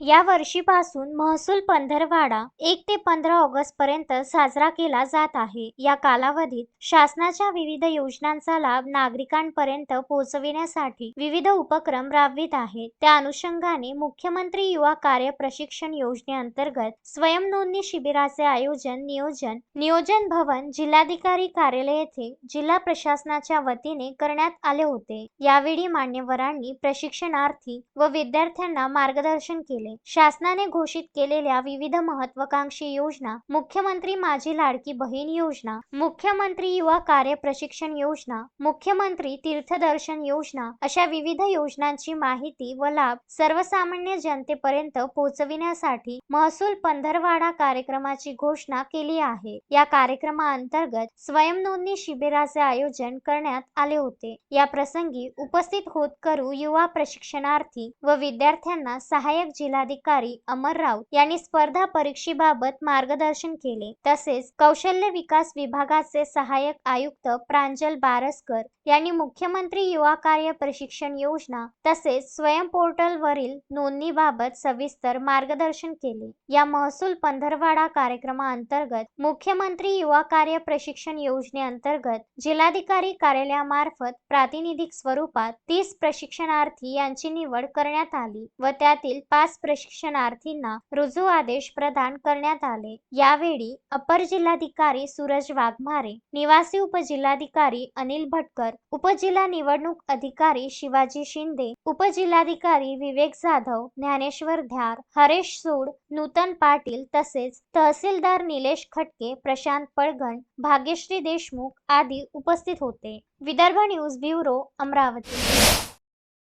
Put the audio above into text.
या वर्षीपासून महसूल पंधरवाडा एक ते पंधरा ऑगस्ट पर्यंत साजरा केला जात आहे. या कालावधीत शासनाच्या विविध योजनांचा लाभ नागरिकांपर्यंत पोहोचविण्यासाठी विविध उपक्रम राबवित आहेत. त्या अनुषंगाने मुख्यमंत्री युवा कार्य प्रशिक्षण योजनेअंतर्गत स्वयं नोंदणी शिबिराचे आयोजन नियोजन नियोजन भवन जिल्हाधिकारी कार्यालय येथे जिल्हा प्रशासनाच्या वतीने करण्यात आले होते. यावेळी मान्यवरांनी प्रशिक्षणार्थी व विद्यार्थ्यांना मार्गदर्शन केले. शासनाने घोषित केलेल्या विविध महत्वाकांक्षी योजना मुख्यमंत्री माझी लाडकी बहीण योजना मुख्यमंत्री युवा कार्य प्रशिक्षण योजना मुख्यमंत्री तीर्थदर्शन योजना अशा विविध योजनांची माहिती व लाभ सर्वसामान्य जनतेपर्यंत पोहोचविण्यासाठी महसूल पंधरवाडा कार्यक्रमाची घोषणा केली आहे. या कार्यक्रमाअंतर्गत स्वयं नोंदणी शिबिराचे आयोजन करण्यात आले होते. या प्रसंगी उपस्थित होत करू युवा प्रशिक्षणार्थी व विद्यार्थ्यांना सहाय्यक जिल्हा जिल्हाधिकारी अमर राऊत यांनी स्पर्धा परीक्षेबाबत मार्गदर्शन केले. तसेच कौशल्य विकास विभागाचे सहाय्यक आयुक्त प्रांजल बारसकर यांनी मुख्यमंत्री युवा कार्य प्रशिक्षण योजना तसेच स्वयं पोर्टलवरील नोंदणीबाबत सविस्तर मार्गदर्शन केले. या महसूल पंधरवाडा कार्यक्रमाअंतर्गत मुख्यमंत्री युवा कार्य प्रशिक्षण योजनेअंतर्गत जिल्हाधिकारी कार्यालयामार्फत प्रातिनिधिक स्वरूपात तीस प्रशिक्षणार्थी यांची निवड करण्यात आली व त्यातील पाच प्रशिक्षणार्थींना रुजू आदेश प्रदान करण्यात आले. यावेळी अपर जिल्हाधिकारी सूरज वाघमारे निवासी उपजिल्हाधिकारी अनिल भटकर उपजिल्हा निवडणूक अधिकारी शिवाजी शिंदे उपजिल्हाधिकारी विवेक जाधव ज्ञानेश्वर ध्यार हरेश सूड नूतन पाटील तसेच तहसीलदार निलेश खटके प्रशांत पळगण भाग्यश्री देशमुख आदी उपस्थित होते. Vidarbha news bureau Amravati.